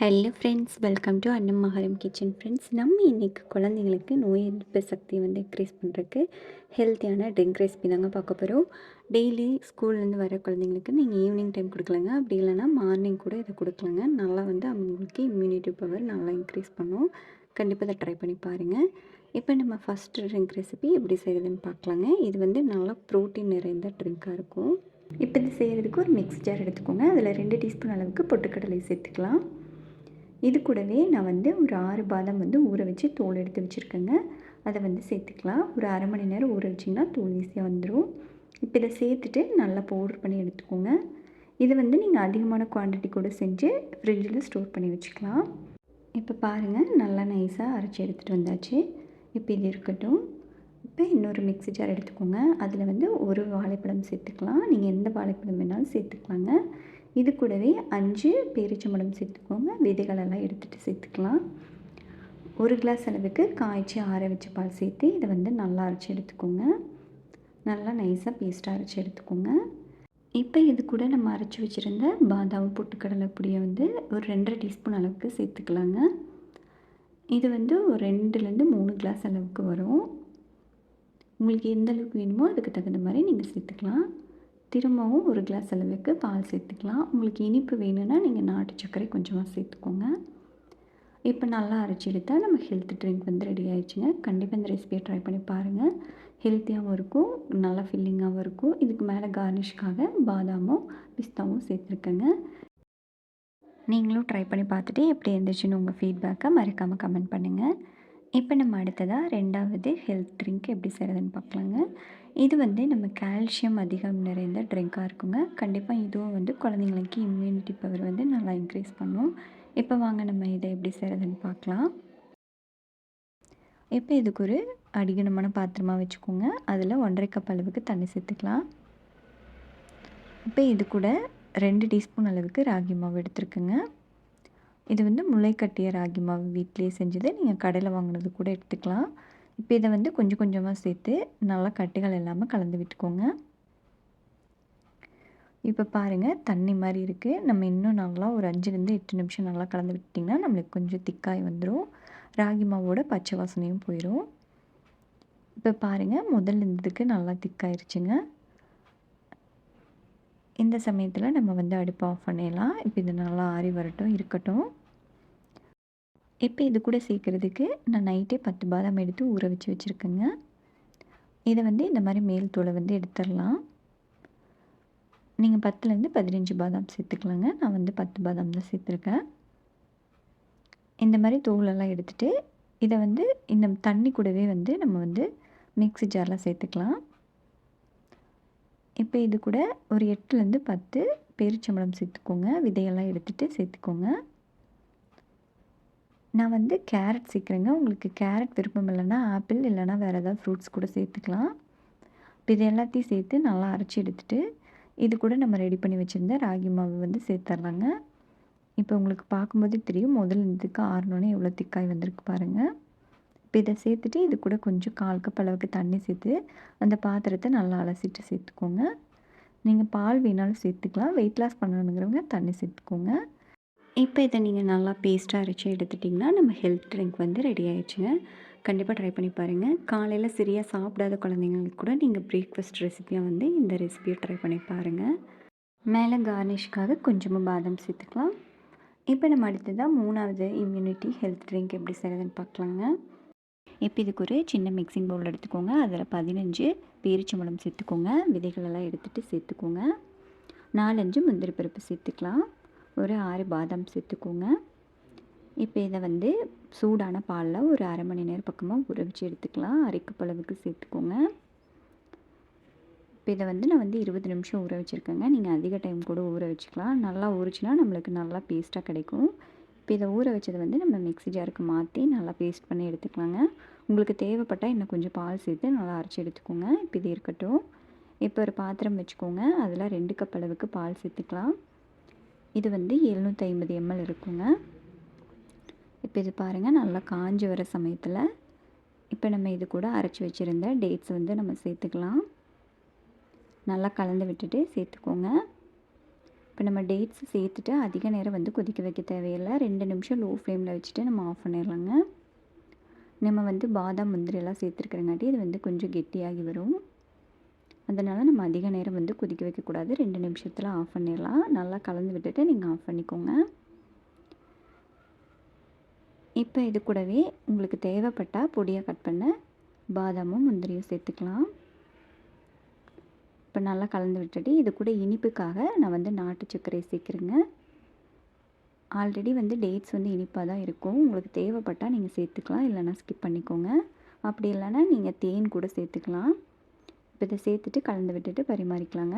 Hello friends welcome to அன்னம் மகாரம் kitchen friends நம்ம இன்றைக்கி குழந்தைங்களுக்கு நோய் எதிர்ப்பு சக்தியை வந்து இன்க்ரீஸ் பண்ணுறதுக்கு ஹெல்த்தியான ட்ரிங்க் ரெசிபி தாங்க பார்க்க போகிறோம் டெய்லி ஸ்கூல்லேருந்து வர குழந்தைங்களுக்கு நீங்கள் ஈவினிங் டைம் கொடுக்கலங்க. அப்படி இல்லைனா மார்னிங் கூட இதை கொடுக்கலங்க. நல்லா வந்து அவங்களுக்கு இம்யூனிட்டி பவர் நல்லா இன்க்ரீஸ் பண்ணும். கண்டிப்பாக இதை ட்ரை பண்ணி பாருங்கள் இப்போ நம்ம ஃபஸ்ட்டு ட்ரிங்க் ரெசிபி எப்படி செய்கிறதுன்னு பார்க்கலாங்க. இது வந்து நல்லா ப்ரோட்டீன் நிறைந்த ட்ரிங்க்காக இருக்கும். இப்போ இது செய்கிறதுக்கு ஒரு மிக்ஸ்டர் எடுத்துக்கோங்க. அதில் ரெண்டு டீஸ்பூன் அளவுக்கு பொட்டுக்கடலை சேர்த்துக்கலாம். இது கூடவே நான் வந்து ஒரு ஆறு பாதாம் வந்து ஊற வச்சு தோல் எடுத்து வச்சுருக்கேங்க. அதை வந்து சேர்த்துக்கலாம். ஒரு அரை மணி நேரம் ஊற வச்சிங்கன்னா தோல் ஈஸியாக வந்துடும் இப்போ இதை சேர்த்துட்டு நல்லா பவுடர் பண்ணி எடுத்துக்கோங்க. இது வந்து நீங்கள் அதிகமான குவான்டிட்டி கூட செஞ்சு ஃப்ரிட்ஜில் ஸ்டோர் பண்ணி வச்சுக்கலாம். இப்போ பாருங்கள் நல்லா நைஸாக அரைச்சி எடுத்துகிட்டு வந்தாச்சு. இப்போ இது இருக்கட்டும். இப்போ இன்னொரு மிக்ஸி ஜார் எடுத்துக்கோங்க. அதில் வந்து ஒரு வாழைப்பழம் சேர்த்துக்கலாம். நீங்கள் எந்த வாழைப்பழம் வேணாலும் சேர்த்துக்கலாங்க. இது கூடவே அஞ்சு பேரிச்சம்பழம் சேர்த்துக்கோங்க. விதைகளெல்லாம் எடுத்துகிட்டு சேர்த்துக்கலாம். ஒரு கிளாஸ் அளவுக்கு காய்ச்சி ஆற வச்ச பால் சேர்த்து இதை வந்து நல்லா அரைச்சி எடுத்துக்கோங்க. நல்லா நைஸாக பேஸ்ட்டாக அரைச்சி எடுத்துக்கோங்க. இப்போ இது கூட நம்ம அரைச்சி வச்சுருந்த பாதாம் பொட்டுக்கடலை பொடியை வந்து ஒரு ரெண்டரை டீஸ்பூன் அளவுக்கு சேர்த்துக்கலாங்க. இது வந்து ஒரு ரெண்டுலேருந்து மூணு கிளாஸ் அளவுக்கு வரும். உங்களுக்கு எந்த அளவுக்கு வேணுமோ அதுக்கு தகுந்த மாதிரி நீங்கள் சேர்த்துக்கலாம். திரும்பவும் ஒரு கிளாஸ் அளவுக்கு பால் சேர்த்துக்கலாம். உங்களுக்கு இனிப்பு வேணும்னா நீங்கள் நாட்டு சர்க்கரை கொஞ்சமாக சேர்த்துக்கோங்க. இப்போ நல்லா அரைச்சி எடுத்தால் நம்ம ஹெல்த் ட்ரிங்க் வந்து ரெடி ஆயிடுச்சுங்க. கண்டிப்பாக இந்த ரெசிபியை ட்ரை பண்ணி பாருங்கள் ஹெல்த்தியாகவும் இருக்கும் நல்லா ஃபில்லிங்காகவும் இருக்கும். இதுக்கு மேலே கார்னிஷ்காக பாதாமும் பிஸ்தாவும் சேர்த்துருக்கேங்க. நீங்களும் ட்ரை பண்ணி பார்த்துட்டு எப்படி இருந்துச்சுன்னு உங்கள் ஃபீட்பேக்கை மறக்காமல் கமெண்ட் பண்ணுங்கள் இப்போ நம்ம அடுத்ததாக ரெண்டாவது ஹெல்த் ட்ரிங்க் எப்படி செய்கிறதுன்னு பார்க்கலாங்க. இது வந்து நம்ம கால்சியம் அதிகம் நிறைந்த ட்ரிங்காக இருக்குங்க. கண்டிப்பாக இதுவும் வந்து குழந்தைங்களுக்கு இம்யூனிட்டி பவர் வந்து நல்லா இன்க்ரீஸ் பண்ணும். இப்போ வாங்க நம்ம இதை எப்படி செய்கிறதுன்னு பார்க்கலாம். இப்போ இதுக்கு ஒரு அடிகனமான பாத்திரமாக வச்சுக்கோங்க. அதில் ஒன்றரை கப் அளவுக்கு தண்ணி சேர்த்துக்கலாம். இப்போ இது கூட ரெண்டு டீஸ்பூன் அளவுக்கு ராகி மாவு எடுத்துருக்குங்க. இது வந்து முளைக்கட்டிய ராகி மாவு வீட்டிலே செஞ்சது. நீங்கள் கடையில் வாங்கினது கூட எடுத்துக்கலாம். இப்போ இதை வந்து கொஞ்சம் கொஞ்சமாக சேர்த்து நல்லா கட்டிகள் இல்லாமல் கலந்து விட்டுக்கோங்க. இப்போ பாருங்கள் தண்ணி மாதிரி இருக்குது நம்ம இன்னும் நல்லா ஒரு அஞ்சுலேருந்து எட்டு நிமிஷம் நல்லா கலந்து விட்டிங்கன்னா நம்மளுக்கு கொஞ்சம் திக்காய் வந்துடும் ராகி மாவோட பச்சை வாசனையும் போயிடும் இப்போ பாருங்கள் முதல்ல இருந்ததுக்கு நல்லா திக்காயிருச்சுங்க. இந்த சமயத்தில் நம்ம வந்து அடுப்பு ஆஃப் பண்ணிடலாம். இப்போ இது நல்லா ஆறி வரட்டும் இருக்கட்டும். இப்போ இது கூட சேர்க்குறதுக்கு நான் நைட்டே பத்து பாதாம் எடுத்து ஊற வச்சு வச்சுருக்கேங்க. இதை வந்து இந்த மாதிரி மேல் தூளை வந்து எடுத்துடலாம். நீங்கள் பத்துலேருந்து பதினஞ்சு பாதாம் சேர்த்துக்கலாங்க. நான் வந்து பத்து பாதாம் தான் சேர்த்துருக்கேன். இந்த மாதிரி தோலெல்லாம் எடுத்துகிட்டு இதை வந்து இந்த தண்ணி கூடவே வந்து நம்ம வந்து மிக்ஸி ஜாரில் சேர்த்துக்கலாம். இப்போ இது கூட ஒரு எட்டுலேருந்து பத்து பேரிச்சம்பழம் சேர்த்துக்கோங்க. விதையெல்லாம் எடுத்துகிட்டு சேர்த்துக்கோங்க. நான் வந்து கேரட் சேர்க்குறேங்க. உங்களுக்கு கேரட் விருப்பம் இல்லைன்னா ஆப்பிள் இல்லைனா வேறு ஏதாவது ஃப்ரூட்ஸ் கூட சேர்த்துக்கலாம். இப்போ இது எல்லாத்தையும் சேர்த்து நல்லா அரைச்சி எடுத்துகிட்டு இது கூட நம்ம ரெடி பண்ணி வச்சுருந்த ராகி மாவு வந்து சேர்த்துட்றாங்க இப்போ உங்களுக்கு பார்க்கும்போது தெரியும் முதல் இதுக்கு ஆறணுன்னே எவ்வளோ திக்காய் வந்திருக்கு பாருங்கள் இப்போ இதை சேர்த்துட்டு இது கூட கொஞ்சம் கால் கப் அளவுக்கு தண்ணி சேர்த்து அந்த பாத்திரத்தை நல்லா அலசிட்டு சேர்த்துக்கோங்க. நீங்கள் பால் வேணாலும் சேர்த்துக்கலாம். வெயிட் லாஸ் பண்ணணுங்கிறவங்க தண்ணி சேர்த்துக்கோங்க. இப்போ இதை நீங்கள் நல்லா பேஸ்ட்டாக அரைச்சி எடுத்துட்டிங்கன்னா நம்ம ஹெல்த் ட்ரிங்க் வந்து ரெடி ஆயிடுச்சுங்க. கண்டிப்பாக ட்ரை பண்ணி பாருங்கள் காலையில் சரியாக சாப்பிடாத குழந்தைங்களுக்கு கூட நீங்கள் பிரேக்ஃபாஸ்ட் ரெசிப்பியாக வந்து இந்த ரெசிபியை ட்ரை பண்ணி பாருங்கள் மேலே கார்னிஷ்காக கொஞ்சமாக பாதாம் சேர்த்துக்கலாம். இப்போ நம்ம அடுத்ததாக மூணாவது இம்யூனிட்டி ஹெல்த் ட்ரிங்க் எப்படி செய்கிறதுன்னு பார்க்கலாங்க. இப்போ இதுக்கு ஒரு சின்ன மிக்சிங் பவுல் எடுத்துக்கோங்க. அதில் பதினஞ்சு பேரிச்சம்பழம் சேர்த்துக்கோங்க. விதைகளெல்லாம் எடுத்துகிட்டு சேர்த்துக்கோங்க. நாலஞ்சு முந்திரி பருப்பு சேர்த்துக்கலாம். ஒரு ஆறு பாதாம் சேர்த்துக்கோங்க. இப்போ இதை வந்து சூடான பாலில் ஒரு அரை மணி நேரம் பக்கமாக ஊற வச்சு எடுத்துக்கலாம். அரைக்கப்பளவுக்கு சேர்த்துக்கோங்க. இப்போ இதை வந்து நான் வந்து இருபது நிமிஷம் ஊற வச்சுருக்கேங்க. நீங்கள் அதிக டைம் கூட ஊற வச்சுக்கலாம். நல்லா ஊறிச்சின்னா நம்மளுக்கு நல்லா பேஸ்ட்டாக கிடைக்கும். இப்போ இதை ஊற வச்சதை வந்து நம்ம மிக்ஸி ஜாருக்கு மாற்றி நல்லா பேஸ்ட் பண்ணி எடுத்துக்கலாங்க. உங்களுக்கு தேவைப்பட்டால் இன்னும் கொஞ்சம் பால் சேர்த்து நல்லா அரைச்சி எடுத்துக்கோங்க. இப்போ இது இருக்கட்டும். இப்போ ஒரு பாத்திரம் வச்சுக்கோங்க. அதில் ரெண்டு கப் அளவுக்கு பால் சேர்த்துக்கலாம். இது வந்து எழுநூற்றி ஐம்பது எம்எல் இருக்குங்க. இப்போ இது பாருங்கள் நல்லா காஞ்சி வர சமயத்தில் இப்போ நம்ம இது கூட அரைச்சி வச்சுருந்த டேட்ஸ் வந்து நம்ம சேர்த்துக்கலாம். நல்லா கலந்து விட்டுட்டு சேர்த்துக்கோங்க. இப்போ நம்ம டேட்ஸ் சேர்த்துட்டு அதிக நேரம் வந்து கொதிக்க வைக்க தேவையில்லை. ரெண்டு நிமிஷம் லோ ஃப்ளேமில் வச்சுட்டு நம்ம ஆஃப் பண்ணிடலாங்க நம்ம வந்து பாதாம் முந்திரியெல்லாம் சேர்த்துருக்குறங்காட்டி சேர்த்துருக்கிறங்காட்டி இது வந்து கொஞ்சம் கெட்டியாகி வரும். அதனால் நம்ம அதிக நேரம் வந்து கொதிக்க வைக்கக்கூடாது. ரெண்டு நிமிஷத்தில் ஆஃப் பண்ணிடலாம். நல்லா கலந்து விட்டுட்டு நீங்கள் ஆஃப் பண்ணிக்கோங்க. இப்போ இது கூடவே உங்களுக்கு தேவைப்பட்டால் பொடியாக கட் பண்ண பாதாமும் முந்திரியும் சேர்த்துக்கலாம். இப்போ நல்லா கலந்து விட்டுட்டு இது கூட இனிப்புக்காக நான் வந்து நாட்டு சர்க்கரை சேர்க்குறேங்க. ஆல்ரெடி வந்து டேட்ஸ் வந்து இனிப்பாக தான் இருக்கும். உங்களுக்கு தேவைப்பட்டால் நீங்கள் சேர்த்துக்கலாம். இல்லைனா ஸ்கிப் பண்ணிக்கோங்க. அப்படி இல்லைன்னா நீங்கள் தேன் கூட சேர்த்துக்கலாம். இப்போ இதை சேர்த்துட்டு கலந்து விட்டுட்டு பரிமாறிக்கலாங்க.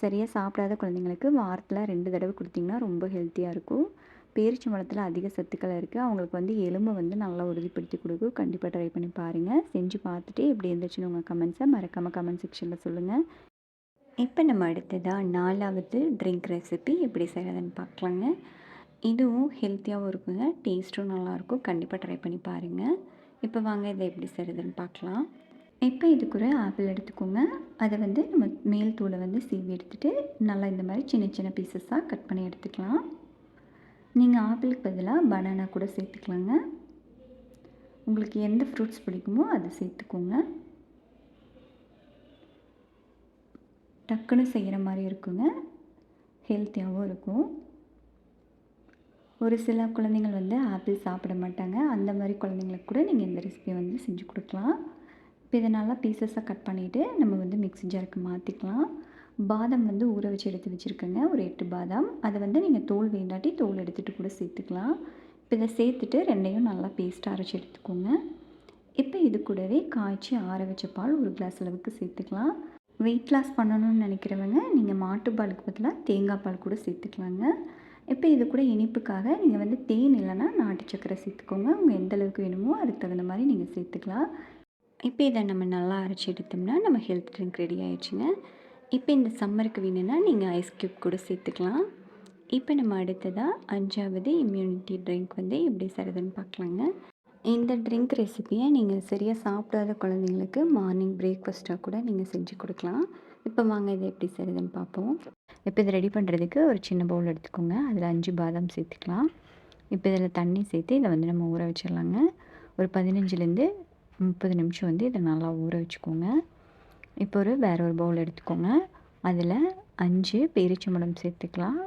சரியாக சாப்பிடாத குழந்தைங்களுக்கு வாரத்தில் ரெண்டு தடவை கொடுத்திங்கன்னா ரொம்ப ஹெல்த்தியாக இருக்கும். பேரிச்சம்பழத்தில் அதிக சத்துக்கள் இருக்குது அவங்களுக்கு வந்து எலும்பை வந்து நல்லா உறுதிப்படுத்தி கொடுக்கும். கண்டிப்பாக ட்ரை பண்ணி பாருங்கள் செஞ்சு பார்த்துட்டு எப்படி இருந்துச்சுன்னு உங்கள் கமெண்ட்ஸை மறக்காமல் கமெண்ட் செக்ஷனில் சொல்லுங்கள் இப்போ நம்ம அடுத்ததாக நாலாவது ட்ரிங்க் ரெசிபி எப்படி செய்கிறதுன்னு பார்க்கலாங்க. இதுவும் ஹெல்த்தியாகவும் இருக்குங்க. டேஸ்ட்டும் நல்லாயிருக்கும் கண்டிப்பாக ட்ரை பண்ணி பாருங்கள் இப்போ வாங்க இதை எப்படி செய்கிறதுன்னு பார்க்கலாம். இப்போ இதுக்கு ஒரு ஆப்பிள் எடுத்துக்கோங்க. அதை வந்து நம்ம மேல் தூளை வந்து சீவி எடுத்துகிட்டு நல்லா இந்த மாதிரி சின்ன சின்ன பீசஸாக கட் பண்ணி எடுத்துக்கலாம். நீங்கள் ஆப்பிளுக்கு பதிலாக பனானா கூட சேர்த்துக்கலாங்க. உங்களுக்கு எந்த ஃப்ரூட்ஸ் பிடிக்குமோ அதை சேர்த்துக்கோங்க. டக்குன்னு செய்கிற மாதிரி இருக்குங்க. ஹெல்த்தியாகவும் இருக்கும். ஒரு சில குழந்தைங்கள் வந்து ஆப்பிள் சாப்பிட மாட்டாங்க. அந்த மாதிரி குழந்தைங்களுக்கு கூட நீங்கள் இந்த ரெசிபியை வந்து செஞ்சு கொடுக்கலாம். இப்போ இதை நல்லா பீசஸாக கட் பண்ணிவிட்டு நம்ம வந்து மிக்ஸி ஜாருக்கு மாற்றிக்கலாம் பாதாம் வந்து ஊற வச்சு எடுத்து வச்சுருக்கேங்க ஒரு எட்டு பாதாம். அதை வந்து நீங்கள் தோல் வேண்டாட்டி தோல் எடுத்துகிட்டு கூட சேர்த்துக்கலாம். இப்போ இதை சேர்த்துட்டு ரெண்டையும் நல்லா பேஸ்ட்டாக அரைச்சி எடுத்துக்கோங்க. இப்போ இது கூடவே காய்ச்சி ஆற வச்ச பால் ஒரு கிளாஸ் அளவுக்கு சேர்த்துக்கலாம். வெயிட் லாஸ் பண்ணணும்னு நினைக்கிறவங்க நீங்கள் மாட்டுப்பாலுக்கு பதிலாக தேங்காய் பால் கூட சேர்த்துக்கலாங்க. இப்போ இது கூட இனிப்புக்காக நீங்கள் வந்து தேன் இல்லைன்னா நாட்டு சக்கரை சேர்த்துக்கோங்க. உங்கள் எந்த அளவுக்கு வேணுமோ அதுக்கு தகுந்த மாதிரி நீங்கள் சேர்த்துக்கலாம். இப்போ இதை நம்ம நல்லா அரைச்சி எடுத்தோம்னா நம்ம ஹெல்த் ட்ரிங்க் ரெடி ஆயிடுச்சுங்க. இப்போ இந்த சம்மருக்கு வேணும்னா நீங்கள் ஐஸ் க்யூப் கூட சேர்த்துக்கலாம். இப்போ நம்ம அடுத்ததாக அஞ்சாவது இம்யூனிட்டி ட்ரிங்க் வந்து எப்படி செய்கிறதுன்னு பார்க்கலாங்க. இந்த ட்ரிங்க் ரெசிப்பியை நீங்கள் சரியாக சாப்பிடாத குழந்தைங்களுக்கு மார்னிங் பிரேக்ஃபாஸ்ட்டாக கூட நீங்கள் செஞ்சு கொடுக்கலாம். இப்போ வாங்க இதை எப்படி செய்கிறதுன்னு பார்ப்போம். இப்போ இதை ரெடி பண்ணுறதுக்கு ஒரு சின்ன பவுல் எடுத்துக்கோங்க. அதில் அஞ்சு பாதாம் சேர்த்துக்கலாம். இப்போ இதில் தண்ணி சேர்த்து இதை வந்து நம்ம ஊற வச்சிடலாங்க. ஒரு பதினஞ்சுலேருந்து முப்பது நிமிஷம் வந்து இதை நல்லா ஊற வச்சுக்கோங்க. இப்போ ஒரு வேற ஒரு பவுல் எடுத்துக்கோங்க. அதில் அஞ்சு பேரிச்சம்பழம் சேர்த்துக்கலாம்.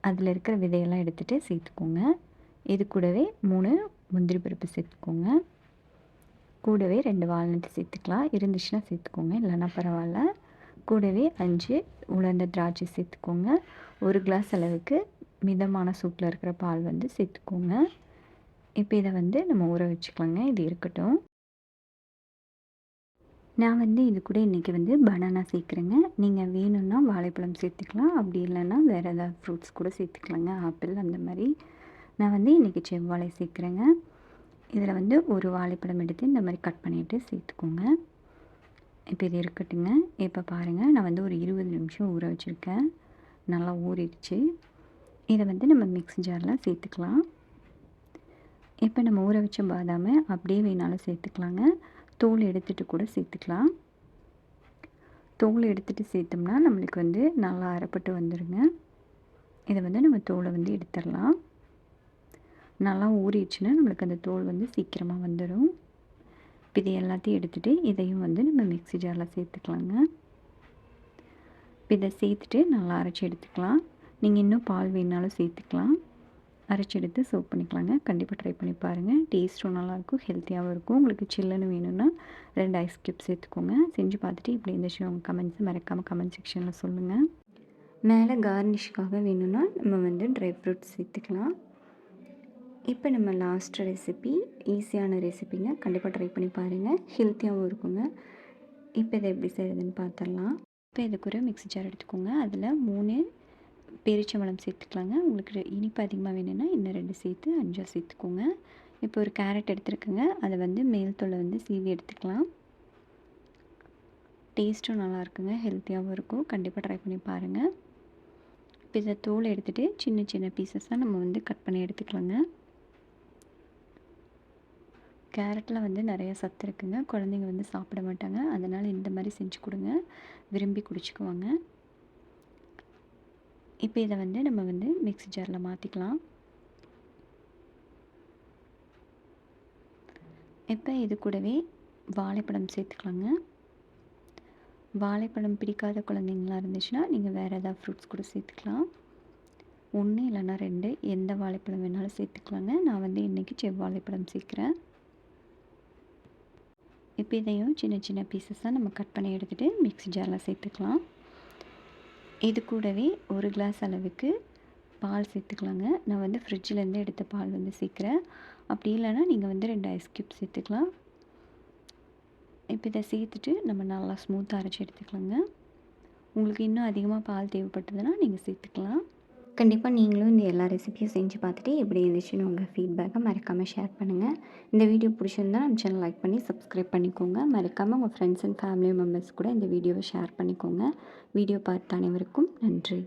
அதில் இருக்கிற விதையெல்லாம் எடுத்துகிட்டு சேர்த்துக்கோங்க. இது கூடவே மூணு முந்திரி பருப்பு சேர்த்துக்கோங்க. கூடவே ரெண்டு வால்நட்டு சேர்த்துக்கலாம். இருந்துச்சுன்னா சேர்த்துக்கோங்க. இல்லைன்னா பரவாயில்ல. கூடவே அஞ்சு உலர்ந்த திராட்சை சேர்த்துக்கோங்க. ஒரு கிளாஸ் அளவுக்கு மிதமான சூட்டில் இருக்கிற பால் வந்து சேர்த்துக்கோங்க. இப்போ இதை வந்து நம்ம ஊற வச்சுக்கலாங்க. இது இருக்கட்டும். நான் வந்து இது கூட இன்றைக்கி வந்து பனானா சேர்க்குறேங்க. நீங்கள் வேணும்னா வாழைப்பழம் சேர்த்துக்கலாம். அப்படி இல்லைன்னா வேறு ஏதாவது ஃப்ரூட்ஸ் கூட சேர்த்துக்கலாங்க. ஆப்பிள் அந்த மாதிரி. நான் வந்து இன்றைக்கி செவ்வாழை சேர்க்குறேங்க. இதில் வந்து ஒரு வாழைப்பழம் எடுத்து இந்த மாதிரி கட் பண்ணிவிட்டு சேர்த்துக்கோங்க. இப்போ இது இருக்கட்டுங்க. இப்போ பாருங்கள் நான் வந்து ஒரு இருபது நிமிஷம் ஊற வச்சுருக்கேன். நல்லா ஊறிடுச்சு. இதை வந்து நம்ம மிக்ஸி ஜாரில் சேர்த்துக்கலாம். இப்போ நம்ம ஊற வச்ச பாதாமை அப்படியே வேணாலும் சேர்த்துக்கலாங்க. தோல் எடுத்துகிட்டு கூட சேர்த்துக்கலாம். தோல் எடுத்துகிட்டு சேர்த்தோம்னா நம்மளுக்கு வந்து நல்லா அரைப்பட்டு வந்துடுங்க இதை வந்து நம்ம தோலை வந்து எடுத்துடலாம். நல்லா ஊறிடுச்சுன்னா நம்மளுக்கு அந்த தோல் வந்து சீக்கிரமாக வந்துடும் இப்போ இது எல்லாத்தையும் எடுத்துகிட்டு இதையும் வந்து நம்ம மிக்ஸி ஜாரில் சேர்த்துக்கலாங்க. இப்போ இதை சேர்த்துட்டு நல்லா அரைச்சி எடுத்துக்கலாம். நீங்கள் இன்னும் பால் வேணாலும் சேர்த்துக்கலாம். அரைச்சி எடுத்து சோப் பண்ணிக்கலாங்க. கண்டிப்பாக ட்ரை பண்ணி பாருங்கள் டேஸ்ட்டும் நல்லாயிருக்கும் ஹெல்த்தியாகவும் இருக்கும். உங்களுக்கு சில்லுன்னு வேணும்னா ரெண்டு ஐஸ் கியூப் சேர்த்துக்கோங்க. செஞ்சு பார்த்துட்டு இப்படி இருந்துச்சு. உங்கள் கமெண்ட்ஸ் மறக்காமல் கமெண்ட் செக்ஷனில் சொல்லுங்கள் மேலே கார்னிஷ்காக வேணும்னா நம்ம வந்து ட்ரை ஃப்ரூட்ஸ் சேர்த்துக்கலாம். இப்போ நம்ம லாஸ்ட் ரெசிபி ஈஸியான ரெசிபிங்க கண்டிப்பாக ட்ரை பண்ணி பாருங்கள் ஹெல்த்தியாகவும் இருக்குங்க. இப்போ இதை எப்படி செய்கிறதுன்னு பார்த்துடலாம் இப்போ இதுக்கு ஒரு மிக்ஸி ஜார் எடுத்துக்கோங்க. அதில் மூணு பேரிச்சம்பழம் சேர்த்துக்கலாங்க. உங்களுக்கு இனிப்பு அதிகமாக வேணும்னா இன்னும் ரெண்டு சேர்த்து அஞ்சாக சேர்த்துக்கோங்க. இப்போ ஒரு கேரட் எடுத்துருக்குங்க. அதை வந்து மேல் தொலை வந்து சீவி எடுத்துக்கலாம். டேஸ்ட்டும் நல்லா இருக்குங்க ஹெல்த்தியாகவும் இருக்கும். கண்டிப்பாக ட்ரை பண்ணி பாருங்கள் இப்போ இதை தோல் எடுத்துகிட்டு சின்ன சின்ன பீசஸாக நம்ம வந்து கட் பண்ணி எடுத்துக்கலாங்க. கேரட்டில் வந்து நிறைய சத்து இருக்குங்க. குழந்தைங்க வந்து சாப்பிட மாட்டாங்க. அதனால் இந்த மாதிரி செஞ்சு கொடுங்க. விரும்பி குடிச்சுக்குவாங்க. இப்போ இதை வந்து நம்ம வந்து மிக்ஸி ஜாரில் மாற்றிக்கலாம் இப்போ இது கூடவே வாழைப்பழம் சேர்த்துக்கலாங்க. வாழைப்பழம் பிடிக்காத குழந்தைங்களா இருந்துச்சுன்னா நீங்கள் வேறு ஏதாவது ஃப்ரூட்ஸ் கூட சேர்த்துக்கலாம். ஒன்று இல்லைன்னா ரெண்டு எந்த வாழைப்பழம் வேணாலும் சேர்த்துக்கலாங்க. நான் வந்து இன்றைக்கி செவ்வாழைப்பழம் சேர்க்குறேன். இப்போ இதையும் சின்ன சின்ன பீசஸாக நம்ம கட் பண்ணி எடுத்துகிட்டு மிக்ஸி ஜாரில் சேர்த்துக்கலாம். இது கூடவே ஒரு கிளாஸ் அளவுக்கு பால் சேர்த்துக்கலாங்க. நான் வந்து ஃப்ரிட்ஜிலேருந்து எடுத்த பால் வந்து சேர்க்குறேன். அப்படி இல்லைன்னா நீங்கள் வந்து ரெண்டு ஐஸ் க்யூப் சேர்த்துக்கலாம். இப்போ இதை சேர்த்துட்டு நம்ம நல்லா ஸ்மூத்தாக அரைச்சி எடுத்துக்கலாங்க. உங்களுக்கு இன்னும் அதிகமாக பால் தேவைப்பட்டதுன்னா நீங்கள் சேர்த்துக்கலாம். கண்டிப்பாக நீங்களும் இந்த எல்லா ரெசிபியும் செஞ்சு பார்த்துட்டு எப்படி இருந்துச்சுன்னு உங்கள் ஃபீட்பேக்கை மறக்காமல் ஷேர் பண்ணுங்கள் இந்த வீடியோ பிடிச்சிருந்தா நம்ம சேனல் லைக் பண்ணி சப்ஸ்கிரைப் பண்ணிக்கோங்க. மறக்காமல் உங்கள் ஃப்ரெண்ட்ஸ் அண்ட் ஃபேமிலி மெம்பர்ஸ் கூட இந்த வீடியோவை ஷேர் பண்ணிக்கோங்க. வீடியோ பார்த்த அனைவருக்கும் நன்றி.